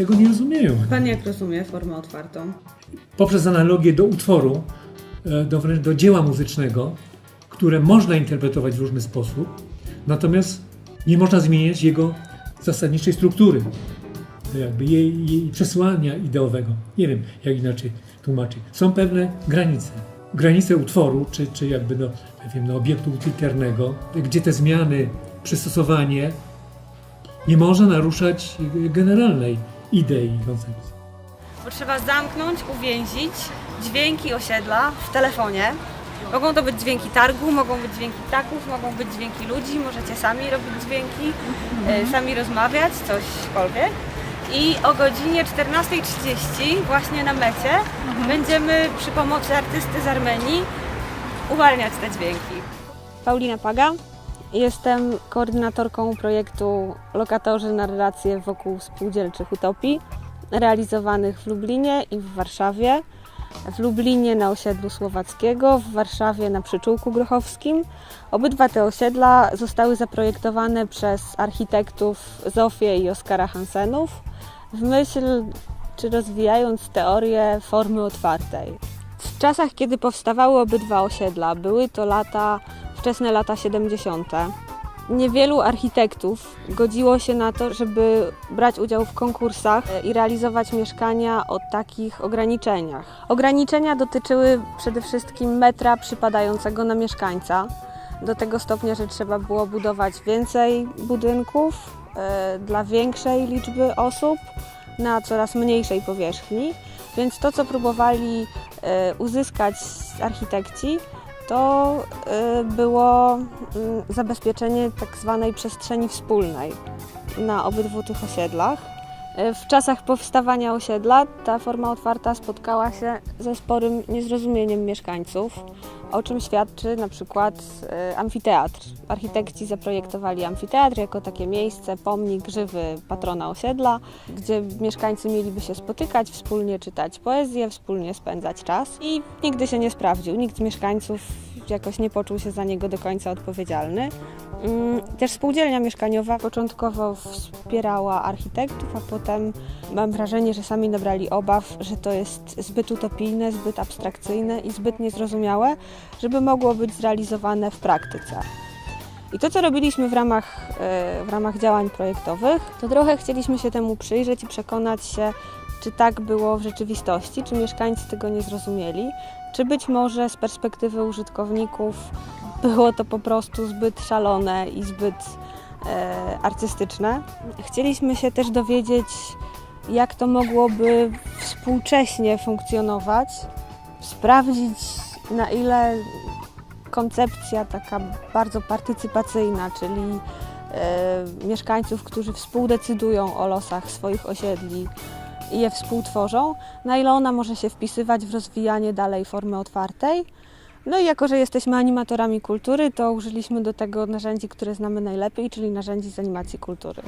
tego nie rozumieją. Pan jak rozumie formę otwartą? Poprzez analogię do utworu, e, do, do dzieła muzycznego, które można interpretować w różny sposób, natomiast nie można zmieniać jego zasadniczej struktury, jakby jej, jej przesłania ideowego. Nie wiem, jak inaczej tłumaczyć. Są pewne granice. Granice utworu, czy, czy jakby no, nie wiem, no, obiektu utylitarnego, gdzie te zmiany, przystosowanie nie może naruszać generalnej idei i koncepcji. Bo trzeba zamknąć, uwięzić dźwięki osiedla w telefonie. Mogą to być dźwięki targu, mogą być dźwięki ptaków, mogą być dźwięki ludzi, możecie sami robić dźwięki, e, sami rozmawiać, cośkolwiek. I o godzinie 14.30 właśnie na mecie będziemy przy pomocy artysty z Armenii uwalniać te dźwięki. Paulina Paga. Jestem koordynatorką projektu Lokatorzy na relacje wokół spółdzielczych utopii, realizowanych w Lublinie i w Warszawie. W Lublinie na osiedlu Słowackiego, w Warszawie na Przyczółku Grochowskim. Obydwa te osiedla zostały zaprojektowane przez architektów Zofię i Oskara Hansenów w myśl czy rozwijając teorię formy otwartej. W czasach, kiedy powstawały obydwa osiedla, były to lata, wczesne lata 70. Niewielu architektów godziło się na to, żeby brać udział w konkursach i realizować mieszkania o takich ograniczeniach. Ograniczenia dotyczyły przede wszystkim metra przypadającego na mieszkańca, do tego stopnia, że trzeba było budować więcej budynków e, dla większej liczby osób na coraz mniejszej powierzchni. Więc to, co próbowali e, uzyskać architekci, to e, było mm, zabezpieczenie tak zwanej przestrzeni wspólnej na obydwu tych osiedlach. E, W czasach powstawania osiedla ta forma otwarta spotkała się ze sporym niezrozumieniem mieszkańców, o czym świadczy na przykład e, amfiteatr. Architekci zaprojektowali amfiteatr jako takie miejsce, pomnik żywy patrona osiedla, gdzie mieszkańcy mieliby się spotykać, wspólnie czytać poezję, wspólnie spędzać czas i nigdy się nie sprawdził. Nikt z mieszkańców jakoś nie poczuł się za niego do końca odpowiedzialny. Mm, Też spółdzielnia mieszkaniowa początkowo wspierała architektów, a potem mam wrażenie, że sami nabrali obaw, że to jest zbyt utopijne, zbyt abstrakcyjne i zbyt niezrozumiałe, żeby mogło być zrealizowane w praktyce. I to, co robiliśmy w ramach, e, w ramach działań projektowych, to trochę chcieliśmy się temu przyjrzeć i przekonać się, czy tak było w rzeczywistości, czy mieszkańcy tego nie zrozumieli, czy być może z perspektywy użytkowników było to po prostu zbyt szalone i zbyt e, artystyczne. Chcieliśmy się też dowiedzieć, jak to mogłoby współcześnie funkcjonować, sprawdzić na ile koncepcja taka bardzo partycypacyjna, czyli e, mieszkańców, którzy współdecydują o losach swoich osiedli i je współtworzą, na ile ona może się wpisywać w rozwijanie dalej formy otwartej. No i jako, że jesteśmy animatorami kultury, to użyliśmy do tego narzędzi, które znamy najlepiej, czyli narzędzi z animacji kultury.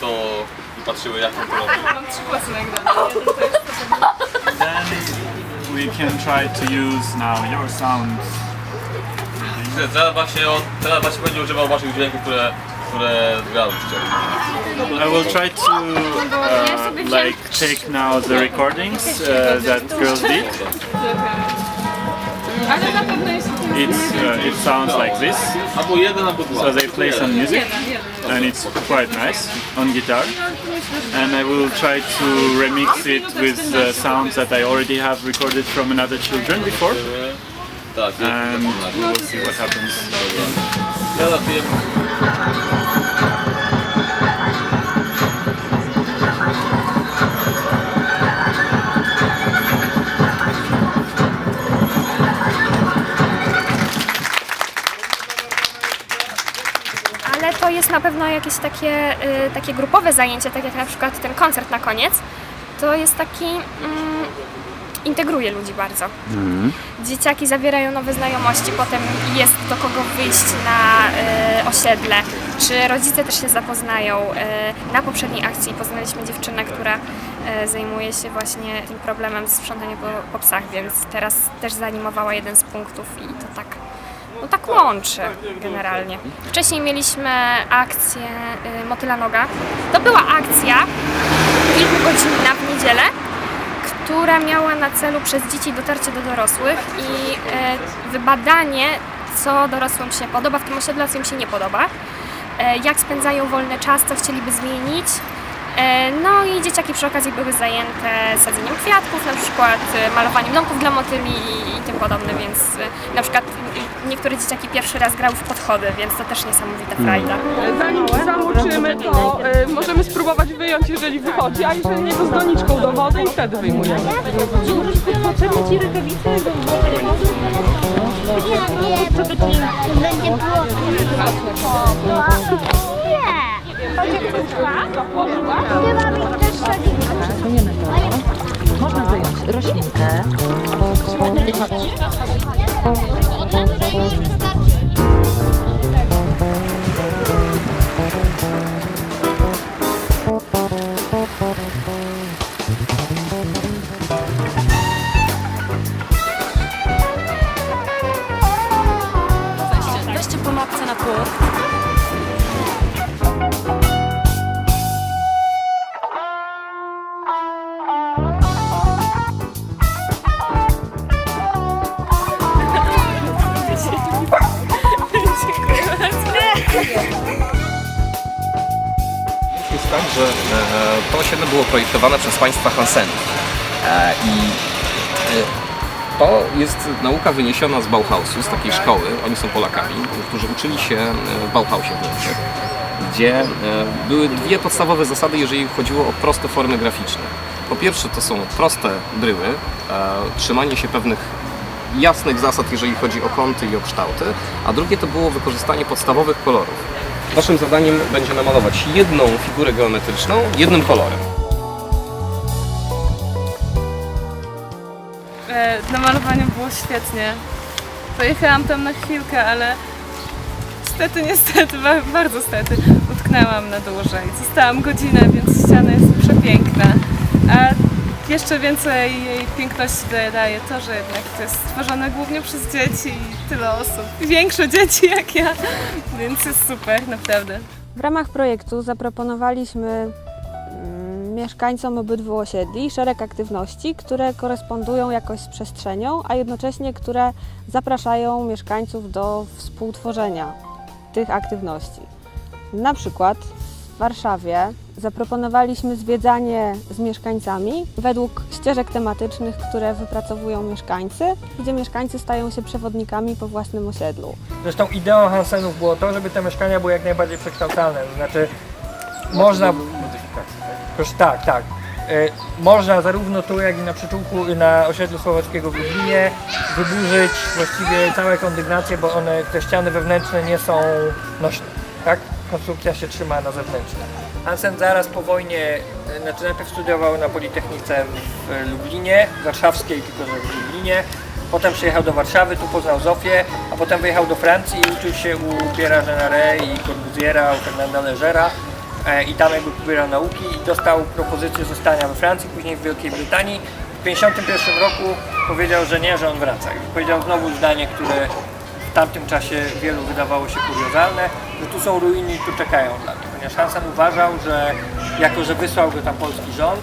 to patrzyły jak to robi. Then we can try to use now your sounds. Teraz właśnie, on, teraz właśnie będzie używał waszych dźwięków, które, które grałyście. I will try to uh, like take now the recordings uh, that girls did. It's uh, it sounds like this. So they play some music, and it's quite nice on guitar. And I will try to remix it with sounds that I already have recorded from another children before, and we will see what happens. Na pewno jakieś takie, y, takie grupowe zajęcie, tak jak na przykład ten koncert na koniec. To jest taki. Mm, integruje ludzi bardzo. Dzieciaki zawierają nowe znajomości, potem jest do kogo wyjść na y, osiedle. czy rodzice też się zapoznają. E, Na poprzedniej akcji poznaliśmy dziewczynę, która e, zajmuje się właśnie tym problemem sprzątania po, po psach, więc teraz też zaanimowała jeden z punktów i to tak, no tak łączy generalnie. Wcześniej mieliśmy akcję e, Motyla Noga. To była akcja kilkugodzinna w niedzielę, która miała na celu przez dzieci dotarcie do dorosłych i e, wybadanie, co dorosłym się podoba w tym osiedlu, co im się nie podoba, e, jak spędzają wolny czas, co chcieliby zmienić. E, No i dzieciaki przy okazji były zajęte sadzeniem kwiatków, na przykład e, malowaniem domków dla motyli i, i tym podobne, więc e, na przykład e, niektóre dzieciaki pierwszy raz grały w podchody, więc to też niesamowita frajda. Zanim zamoczymy, to y, możemy spróbować wyjąć, jeżeli wychodzi, a jeżeli nie, to z doniczką do wody i wtedy wyjmujemy. Potrzebne ci rękawice do Co to ci będzie było? Chyba mi też szalika. Przesuniemy to. Można wyjąć roślinkę. Jest tak, że e, to osiedle było projektowane przez państwa Hansenów. E, I e, to jest nauka wyniesiona z Bauhausu, z takiej szkoły. Oni są Polakami, którzy uczyli się e, w Bauhausie w Niemczech, gdzie e, były dwie podstawowe zasady, jeżeli chodziło o proste formy graficzne. Po pierwsze to są proste bryły, e, trzymanie się pewnych jasnych zasad, jeżeli chodzi o kąty i o kształty, a drugie to było wykorzystanie podstawowych kolorów. Waszym zadaniem będzie namalować jedną figurę geometryczną jednym kolorem. E, było świetnie. Pojechałam tam na chwilkę, ale niestety, niestety, ba- bardzo niestety, utknęłam na dłużej. Zostałam godzinę, więc ściana jest przepiękna. A jeszcze więcej jej piękności daje to, że jednak to jest stworzone głównie przez dzieci i tyle osób. Większe dzieci jak ja, więc jest super, naprawdę. W ramach projektu zaproponowaliśmy mm, mieszkańcom obydwu osiedli szereg aktywności, które korespondują jakoś z przestrzenią, a jednocześnie które zapraszają mieszkańców do współtworzenia tych aktywności. Na przykład w Warszawie zaproponowaliśmy zwiedzanie z mieszkańcami według ścieżek tematycznych, które wypracowują mieszkańcy, gdzie mieszkańcy stają się przewodnikami po własnym osiedlu. Zresztą ideą Hansenów było to, żeby te mieszkania były jak najbardziej przekształcalne. To znaczy, można. Proszę, tak, tak. E, Można zarówno tu, jak i na przyczółku, na osiedlu Słowackiego w Lublinie wyburzyć właściwie całe kondygnacje, bo one, te ściany wewnętrzne nie są nośne. Tak? Konstrukcja się trzyma na zewnętrzne. Hansen zaraz po wojnie, e, znaczy najpierw studiował na Politechnice w Lublinie, warszawskiej, tylko że w Lublinie. Potem przyjechał do Warszawy, tu poznał Zofię, a potem wyjechał do Francji i uczył się u Pierre'a Genare i Corbusiera, u Fernanda Legera e, i tam jakby pobierał nauki i dostał propozycję zostania we Francji, później w Wielkiej Brytanii. W 1951 roku powiedział, że nie, że on wraca. I powiedział znowu zdanie, które w tamtym czasie wielu wydawało się kuriozalne, że tu są ruiny i tu czekają dla mnie. Ponieważ Hansen uważał, że jako, że wysłał go tam polski rząd,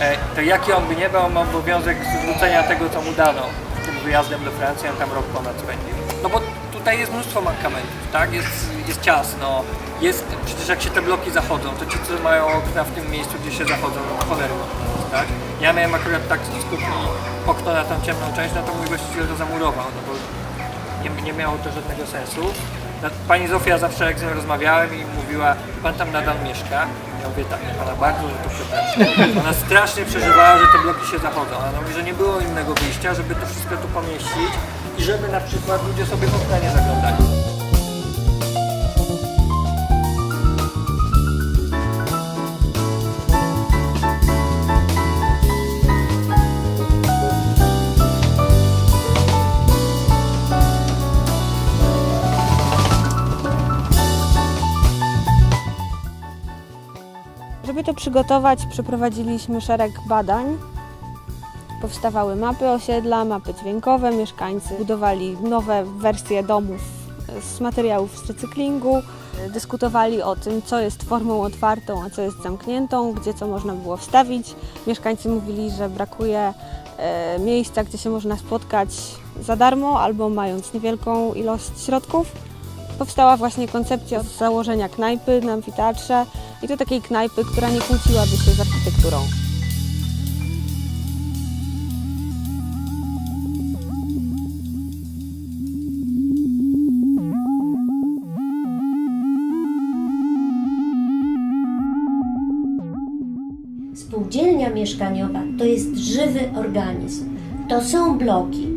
e, to jaki on by nie był, ma obowiązek zwrócenia tego, co mu dano tym wyjazdem do Francji, on tam rok ponad spędził. No bo tutaj jest mnóstwo mankamentów, tak? Jest, jest ciasno, jest, przecież jak się te bloki zachodzą, to ci, co mają okna w tym miejscu, gdzie się zachodzą, no tak? Ja miałem akurat tak z kuchni okno na tą ciemną część, no to mój właściciel to zamurował, no bo nie, nie miało to żadnego sensu. No, Pani Zofia zawsze jak z nią rozmawiałem i mówiła, pan tam nadal mieszka. Ja mówię tak, ja pana bardzo, że to przepraszam. Ona strasznie przeżywała, że te bloki się zachodzą. Ona mówi, że nie było innego wyjścia, żeby to wszystko tu pomieścić i żeby na przykład ludzie sobie w okna nie zaglądali. Żeby to przygotować, przeprowadziliśmy szereg badań. Powstawały mapy osiedla, mapy dźwiękowe, mieszkańcy budowali nowe wersje domów z materiałów z recyklingu, dyskutowali o tym, co jest formą otwartą, a co jest zamkniętą, gdzie co można było wstawić. Mieszkańcy mówili, że brakuje e, miejsca, gdzie się można spotkać za darmo albo mając niewielką ilość środków. Powstała właśnie koncepcja założenia knajpy na amfiteatrze i to takiej knajpy, która nie kłóciłaby się z architekturą. Spółdzielnia mieszkaniowa to jest żywy organizm. To są bloki.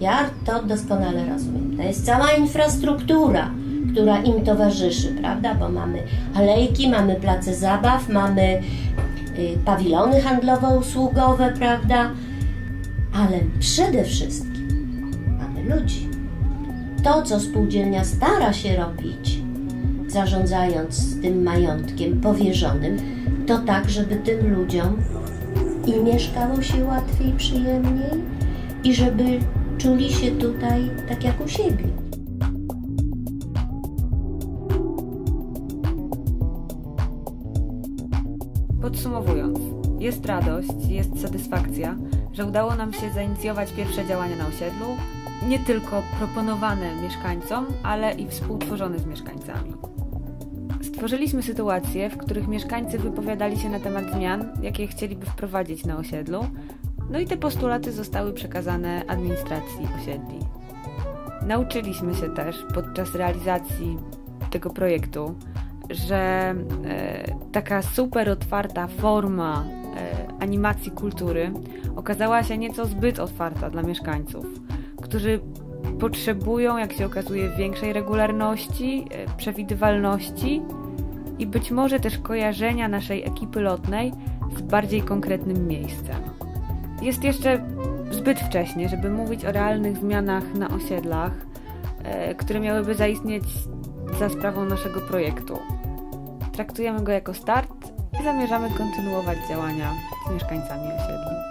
Ja to doskonale rozumiem. To jest cała infrastruktura, która im towarzyszy, prawda? Bo mamy alejki, mamy place zabaw, mamy y, pawilony handlowo-usługowe, prawda? Ale przede wszystkim mamy ludzi. To, co spółdzielnia stara się robić, zarządzając tym majątkiem powierzonym, to tak, żeby tym ludziom i mieszkało się łatwiej, przyjemniej i żeby czuli się tutaj tak jak u siebie. Podsumowując, jest radość, jest satysfakcja, że udało nam się zainicjować pierwsze działania na osiedlu, nie tylko proponowane mieszkańcom, ale i współtworzone z mieszkańcami. Stworzyliśmy sytuacje, w których mieszkańcy wypowiadali się na temat zmian, jakie chcieliby wprowadzić na osiedlu, no i te postulaty zostały przekazane administracji osiedli. Nauczyliśmy się też podczas realizacji tego projektu, że e, taka super otwarta forma e, animacji kultury okazała się nieco zbyt otwarta dla mieszkańców, którzy potrzebują, jak się okazuje, większej regularności, e, przewidywalności i być może też kojarzenia naszej ekipy lotnej z bardziej konkretnym miejscem. Jest jeszcze zbyt wcześnie, żeby mówić o realnych zmianach na osiedlach, e, które miałyby zaistnieć za sprawą naszego projektu. Traktujemy go jako start i zamierzamy kontynuować działania z mieszkańcami osiedli.